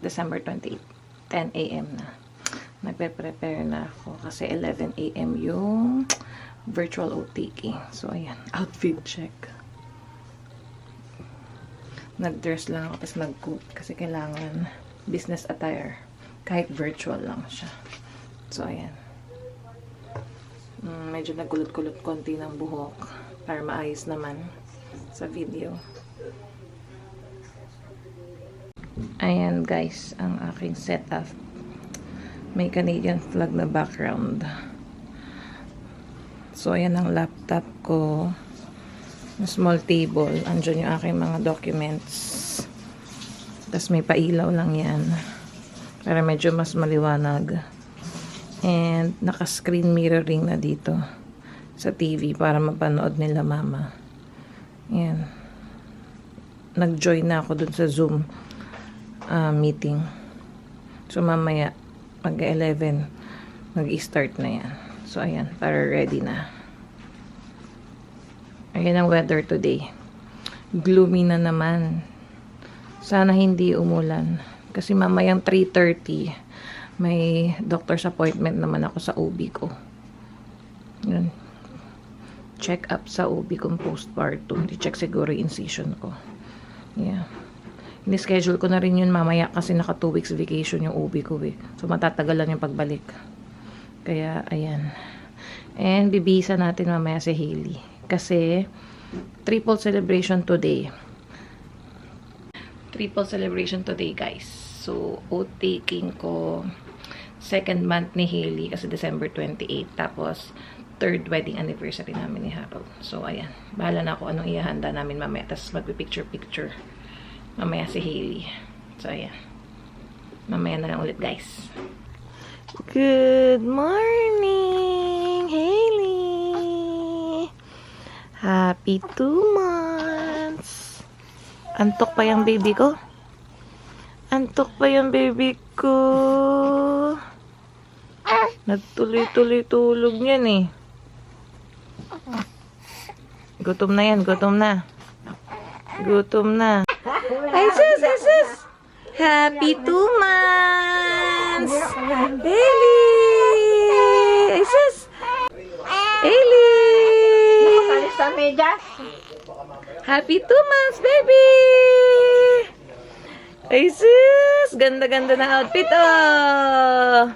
December 28, 10 a.m. na. Nagpe-prepare na ako kasi 11 a.m. yung virtual taking. So, ayan. Outfit check. Nag-dress lang ako tapos nag-coat kasi kailangan business attire. Kahit virtual lang siya. So, ayan. Mm, medyo nagkulot-kulot konti ng buhok para maayos naman sa video. Ayan guys, ang aking setup. May Canadian flag na background. So, ayan ang laptop ko. Small table. Andyan yung aking mga documents. Tapos may pailaw lang yan. Para medyo mas maliwanag. And naka-screen mirroring na dito sa TV para mapanood nila mama. Yan. Nag-join na ako dun sa Zoom ah, meeting. So mamaya mag 11 mag-start na yan. So ayan, para ready na. Ayan ang weather today. Gloomy na naman. Sana hindi umulan. Kasi mamayang 3.30, may doctor's appointment naman ako sa OB ko. Yun. Check up sa OB kong postpartum. I-check siguro yung incision ko. Yeah. Ini-schedule ko na rin yun mamaya kasi naka 2 weeks vacation yung OB ko eh. So matatagal lang yung pagbalik. Kaya, ayan. And bibisa natin mamaya si Hailey. Kasi, triple celebration today. Triple celebration today, guys. So, oath taking ko second month ni Hailey kasi December 28. Tapos, third wedding anniversary namin ni Harold. So, ayan. Bahala na ako anong ihahanda namin mamaya. Tapos, magpipicture-picture mamaya si Hailey. So, ayan. Mamaya na lang ulit, guys. Good morning, Hailey! Happy two months! Antok pa yung baby ko? Antok pa yung baby ko? Nagtuloy-tuloy tulog niyan eh. Gutom na yan, gutom na. Gutom na. Ay, sus, ay, sus! Happy two months! Hailey! Ay, sus! Hailey! Alis sa medyas. Happy two months, baby! Ay, sus! Ganda-ganda ng outfit, oh!